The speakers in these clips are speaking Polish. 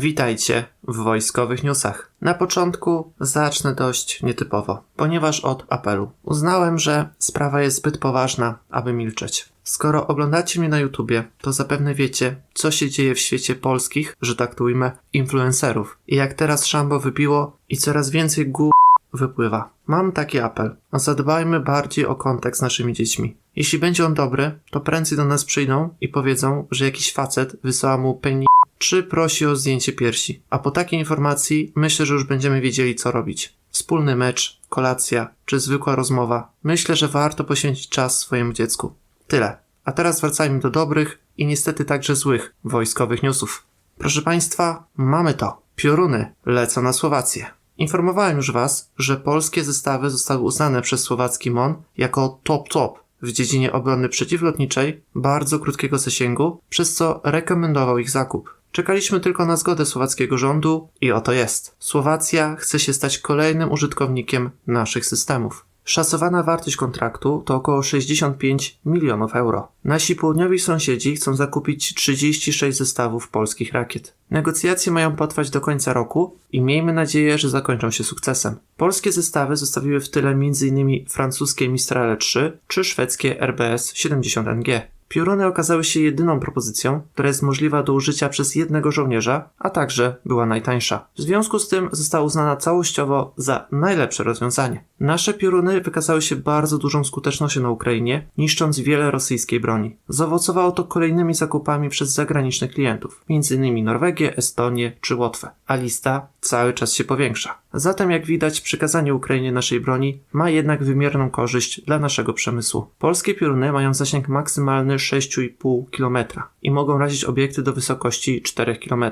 Witajcie w wojskowych newsach. Na początku zacznę dość nietypowo, ponieważ od apelu. Uznałem, że sprawa jest zbyt poważna, aby milczeć. Skoro oglądacie mnie na YouTubie, to zapewne wiecie, co się dzieje w świecie polskich, że tak to ujmę, influencerów. I jak teraz szambo wybiło i coraz więcej gó wypływa. Mam taki apel. Zadbajmy bardziej o kontakt z naszymi dziećmi. Jeśli będzie on dobry, to prędzej do nas przyjdą i powiedzą, że jakiś facet wysłał mu penny czy prosi o zdjęcie piersi. A po takiej informacji myślę, że już będziemy wiedzieli, co robić. Wspólny mecz, kolacja czy zwykła rozmowa. Myślę, że warto poświęcić czas swojemu dziecku. Tyle. A teraz wracajmy do dobrych i niestety także złych wojskowych newsów. Proszę Państwa, mamy to. Pioruny lecą na Słowację. Informowałem już Was, że polskie zestawy zostały uznane przez słowacki MON jako top-top w dziedzinie obrony przeciwlotniczej bardzo krótkiego zasięgu, przez co rekomendował ich zakup. Czekaliśmy tylko na zgodę słowackiego rządu i oto jest. Słowacja chce się stać kolejnym użytkownikiem naszych systemów. Szacowana wartość kontraktu to około 65 milionów euro. Nasi południowi sąsiedzi chcą zakupić 36 zestawów polskich rakiet. Negocjacje mają potrwać do końca roku i miejmy nadzieję, że zakończą się sukcesem. Polskie zestawy zostawiły w tyle m.in. francuskie Mistrale 3 czy szwedzkie RBS 70NG. Pioruny okazały się jedyną propozycją, która jest możliwa do użycia przez jednego żołnierza, a także była najtańsza. W związku z tym została uznana całościowo za najlepsze rozwiązanie. Nasze pioruny wykazały się bardzo dużą skutecznością na Ukrainie, niszcząc wiele rosyjskiej broni. Zaowocowało to kolejnymi zakupami przez zagranicznych klientów, m.in. Norwegię, Estonię czy Łotwę, a lista cały czas się powiększa. Zatem, jak widać, przekazanie Ukrainie naszej broni ma jednak wymierną korzyść dla naszego przemysłu. Polskie pioruny mają zasięg maksymalny 6,5 km i mogą razić obiekty do wysokości 4 km.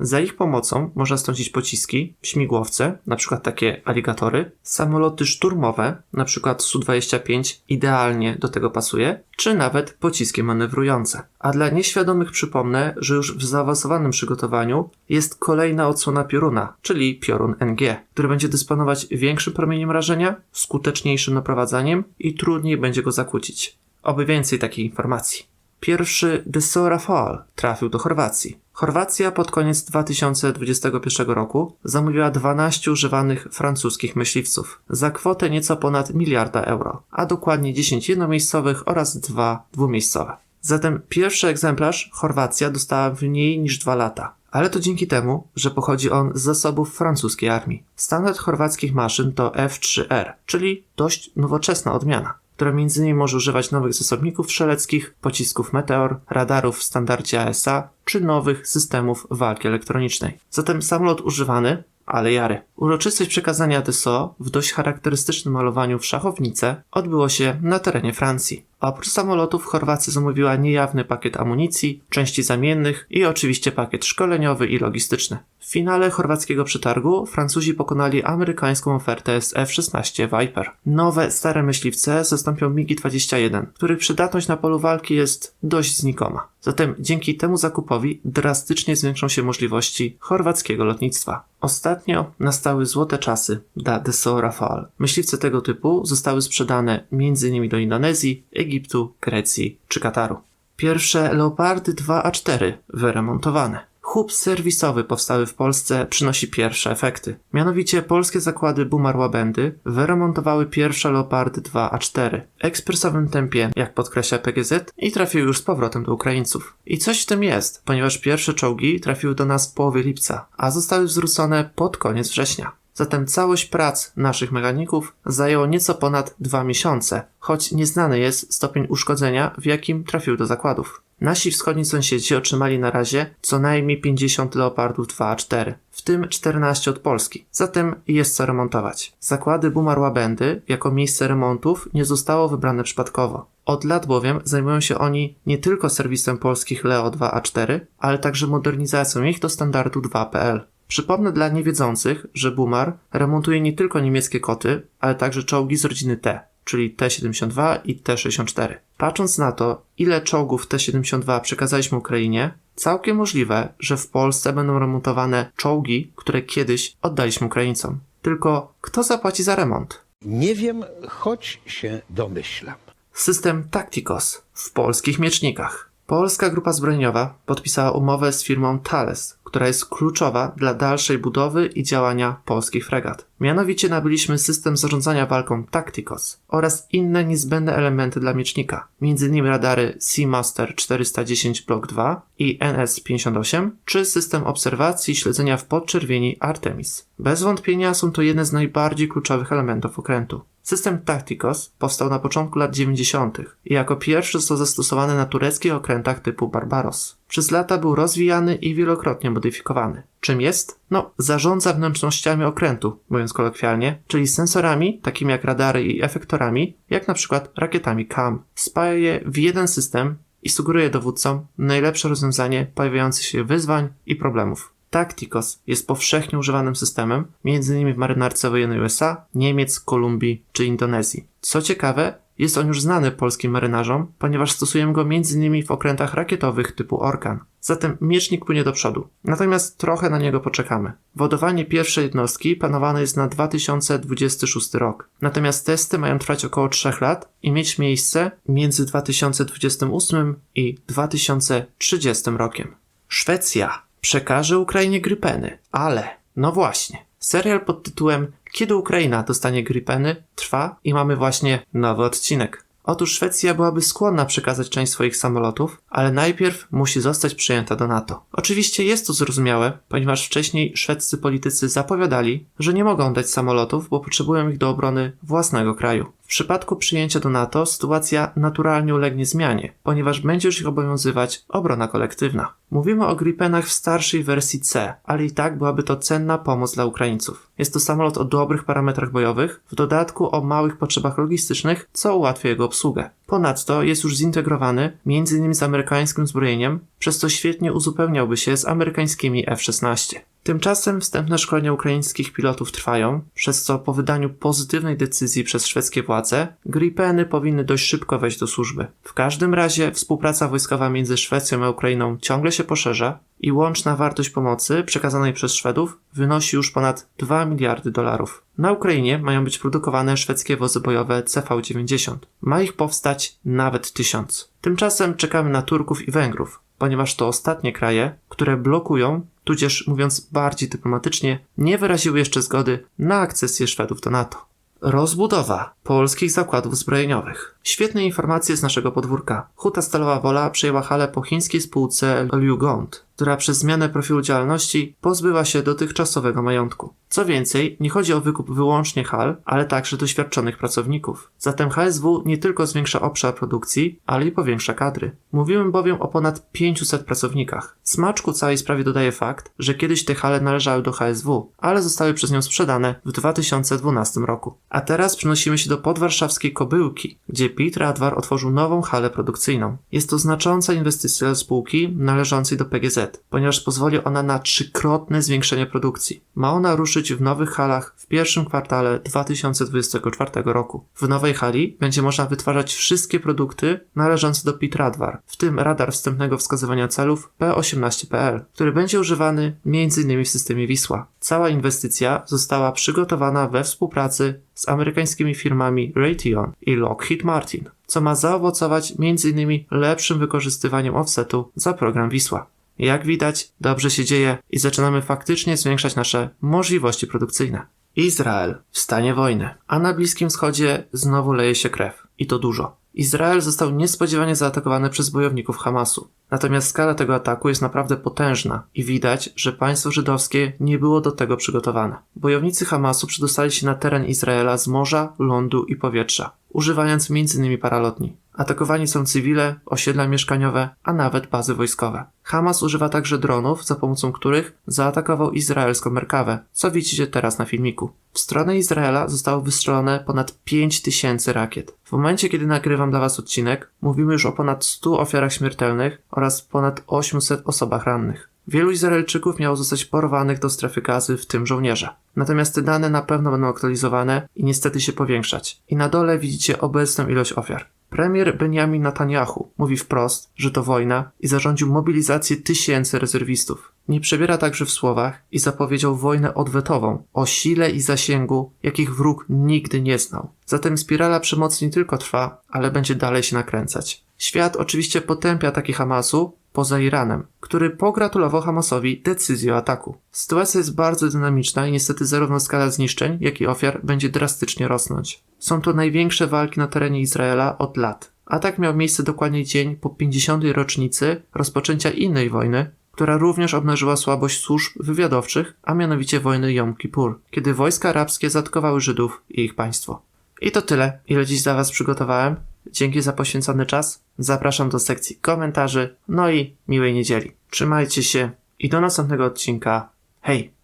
Za ich pomocą można stącić pociski, śmigłowce, np. takie aligatory, samoloty szturmowe, np. Su-25 idealnie do tego pasuje, czy nawet pociski manewrujące. A dla nieświadomych przypomnę, że już w zaawansowanym przygotowaniu jest kolejna odsłona pioruna, czyli piorun NG, który będzie dysponować większym promieniem rażenia, skuteczniejszym naprowadzaniem i trudniej będzie go zakłócić. Oby więcej takich informacji. Pierwszy Deso Rafale trafił do Chorwacji. Chorwacja pod koniec 2021 roku zamówiła 12 używanych francuskich myśliwców za kwotę nieco ponad miliarda euro, a dokładnie 10 jednomiejscowych oraz 2 dwumiejscowe. Zatem pierwszy egzemplarz Chorwacja dostała w mniej niż 2 lata. Ale to dzięki temu, że pochodzi on z zasobów francuskiej armii. Standard chorwackich maszyn to F3R, czyli dość nowoczesna odmiana która m.in. może używać nowych zasobników strzeleckich, pocisków Meteor, radarów w standardzie ASA czy nowych systemów walki elektronicznej. Zatem samolot używany, ale jary. Uroczystość przekazania DSO w dość charakterystycznym malowaniu w szachownicę odbyło się na terenie Francji. Oprócz samolotów Chorwacja zamówiła niejawny pakiet amunicji, części zamiennych i oczywiście pakiet szkoleniowy i logistyczny. W finale chorwackiego przetargu Francuzi pokonali amerykańską ofertę z F-16 Viper. Nowe, stare myśliwce zastąpią MiG-21, których przydatność na polu walki jest dość znikoma. Zatem dzięki temu zakupowi drastycznie zwiększą się możliwości chorwackiego lotnictwa. Ostatnio nastały złote czasy dla Dassault Rafale. Myśliwce tego typu zostały sprzedane m.in. do Indonezji, Egiptu, Grecji czy Kataru. Pierwsze Leopardy 2A4 wyremontowane. Hub serwisowy powstały w Polsce przynosi pierwsze efekty. Mianowicie polskie zakłady Bumar Łabędy wyremontowały pierwsze Leopardy 2A4 w ekspresowym tempie, jak podkreśla PGZ, i trafiły już z powrotem do Ukraińców. I coś w tym jest, ponieważ pierwsze czołgi trafiły do nas w połowie lipca, a zostały zwrócone pod koniec września. Zatem całość prac naszych mechaników zajęło nieco ponad dwa miesiące, choć nieznany jest stopień uszkodzenia, w jakim trafił do zakładów. Nasi wschodni sąsiedzi otrzymali na razie co najmniej 50 Leopardów 2A4, w tym 14 od Polski. Zatem jest co remontować. Zakłady Bumarła Będy jako miejsce remontów nie zostało wybrane przypadkowo. Od lat bowiem zajmują się oni nie tylko serwisem polskich Leo 2A4, ale także modernizacją ich do standardu 2PL. Przypomnę dla niewiedzących, że Bumar remontuje nie tylko niemieckie koty, ale także czołgi z rodziny T, czyli T-72 i T-64. Patrząc na to, ile czołgów T-72 przekazaliśmy Ukrainie, całkiem możliwe, że w Polsce będą remontowane czołgi, które kiedyś oddaliśmy Ukraińcom. Tylko kto zapłaci za remont? Nie wiem, choć się domyślam. System Tacticos w polskich miecznikach. Polska grupa zbrojeniowa podpisała umowę z firmą Thales, która jest kluczowa dla dalszej budowy i działania polskich fregat. Mianowicie nabyliśmy system zarządzania walką Tacticos oraz inne niezbędne elementy dla miecznika, m.in. radary Seamaster 410 Block 2 i NS-58, czy system obserwacji i śledzenia w podczerwieni Artemis. Bez wątpienia są to jedne z najbardziej kluczowych elementów okrętu. System Tacticos powstał na początku lat 90. i jako pierwszy został zastosowany na tureckich okrętach typu Barbaros. Przez lata był rozwijany i wielokrotnie modyfikowany. Czym jest? No, zarządza wnętrznościami okrętu, mówiąc kolokwialnie, czyli sensorami, takimi jak radary i efektorami, jak na przykład rakietami CAM. Spaja je w jeden system i sugeruje dowódcom najlepsze rozwiązanie pojawiających się wyzwań i problemów. Tacticos jest powszechnie używanym systemem, m.in. w marynarce wojennej USA, Niemiec, Kolumbii czy Indonezji. Co ciekawe, jest on już znany polskim marynarzom, ponieważ stosujemy go m.in. w okrętach rakietowych typu Orkan. Zatem miecznik płynie do przodu. Natomiast trochę na niego poczekamy. Wodowanie pierwszej jednostki planowane jest na 2026 rok. Natomiast testy mają trwać około 3 lat i mieć miejsce między 2028 i 2030 rokiem. Szwecja przekaże Ukrainie Grypeny, ale no właśnie, serial pod tytułem Kiedy Ukraina dostanie Grypeny trwa i mamy właśnie nowy odcinek. Otóż Szwecja byłaby skłonna przekazać część swoich samolotów, ale najpierw musi zostać przyjęta do NATO. Oczywiście jest to zrozumiałe, ponieważ wcześniej szwedzcy politycy zapowiadali, że nie mogą dać samolotów, bo potrzebują ich do obrony własnego kraju. W przypadku przyjęcia do NATO sytuacja naturalnie ulegnie zmianie, ponieważ będzie już ich obowiązywać obrona kolektywna. Mówimy o Gripenach w starszej wersji C, ale i tak byłaby to cenna pomoc dla Ukraińców. Jest to samolot o dobrych parametrach bojowych, w dodatku o małych potrzebach logistycznych, co ułatwia jego obsługę. Ponadto jest już zintegrowany m.in. z amerykańskim zbrojeniem, przez co świetnie uzupełniałby się z amerykańskimi F-16. Tymczasem wstępne szkolenia ukraińskich pilotów trwają, przez co po wydaniu pozytywnej decyzji przez szwedzkie władze, Gripeny powinny dość szybko wejść do służby. W każdym razie współpraca wojskowa między Szwecją a Ukrainą ciągle się poszerza i łączna wartość pomocy przekazanej przez Szwedów wynosi już ponad 2 miliardy dolarów. Na Ukrainie mają być produkowane szwedzkie wozy bojowe CV-90. Ma ich powstać nawet tysiąc. Tymczasem czekamy na Turków i Węgrów, ponieważ to ostatnie kraje, które blokują, tudzież mówiąc bardziej dyplomatycznie, nie wyraziły jeszcze zgody na akcesję Szwedów do NATO. Rozbudowa polskich zakładów zbrojeniowych. Świetne informacje z naszego podwórka. Huta Stalowa Wola przejęła halę po chińskiej spółce Liu Gond, która przez zmianę profilu działalności pozbyła się dotychczasowego majątku. Co więcej, nie chodzi o wykup wyłącznie hal, ale także doświadczonych pracowników. Zatem HSW nie tylko zwiększa obszar produkcji, ale i powiększa kadry. Mówimy bowiem o ponad 500 pracownikach. Smaczku całej sprawie dodaje fakt, że kiedyś te hale należały do HSW, ale zostały przez nią sprzedane w 2012 roku. A teraz przenosimy się do podwarszawskiej Kobyłki, gdzie Piotr Adwar otworzył nową halę produkcyjną. Jest to znacząca inwestycja spółki należącej do PGZ, ponieważ pozwoli ona na trzykrotne zwiększenie produkcji. Ma ona ruszyć w nowych halach w pierwszym kwartale 2024 roku. W nowej hali będzie można wytwarzać wszystkie produkty należące do Pitradwar, w tym radar wstępnego wskazywania celów P18PL, który będzie używany m.in. w systemie Wisła. Cała inwestycja została przygotowana we współpracy z amerykańskimi firmami Raytheon i Lockheed Martin, co ma zaowocować m.in. lepszym wykorzystywaniem offsetu za program Wisła. Jak widać, dobrze się dzieje i zaczynamy faktycznie zwiększać nasze możliwości produkcyjne. Izrael w stanie wojny, a na Bliskim Wschodzie znowu leje się krew. I to dużo. Izrael został niespodziewanie zaatakowany przez bojowników Hamasu. Natomiast skala tego ataku jest naprawdę potężna i widać, że państwo żydowskie nie było do tego przygotowane. Bojownicy Hamasu przedostali się na teren Izraela z morza, lądu i powietrza, używając m.in. paralotni. Atakowani są cywile, osiedla mieszkaniowe, a nawet bazy wojskowe. Hamas używa także dronów, za pomocą których zaatakował izraelską Merkawę, co widzicie teraz na filmiku. W stronę Izraela zostało wystrzelone ponad 5000 rakiet. W momencie, kiedy nagrywam dla Was odcinek, mówimy już o ponad 100 ofiarach śmiertelnych oraz ponad 800 osobach rannych. Wielu Izraelczyków miało zostać porwanych do strefy gazy, w tym żołnierze. Natomiast te dane na pewno będą aktualizowane i niestety się powiększać. I na dole widzicie obecną ilość ofiar. Premier Benjamin Netanyahu mówi wprost, że to wojna i zarządził mobilizację tysięcy rezerwistów. Nie przebiera także w słowach i zapowiedział wojnę odwetową o sile i zasięgu, jakich wróg nigdy nie znał. Zatem spirala przemocy nie tylko trwa, ale będzie dalej się nakręcać. Świat oczywiście potępia ataki Hamasu, poza Iranem, który pogratulował Hamasowi decyzji o ataku. Sytuacja jest bardzo dynamiczna i niestety zarówno skala zniszczeń, jak i ofiar będzie drastycznie rosnąć. Są to największe walki na terenie Izraela od lat. Atak miał miejsce dokładnie dzień po 50. rocznicy rozpoczęcia innej wojny, która również obnażyła słabość służb wywiadowczych, a mianowicie wojny Jom Kippur, kiedy wojska arabskie zaatakowały Żydów i ich państwo. I to tyle, ile dziś dla Was przygotowałem. Dzięki za poświęcony czas. Zapraszam do sekcji komentarzy. No i miłej niedzieli. Trzymajcie się i do następnego odcinka. Hej!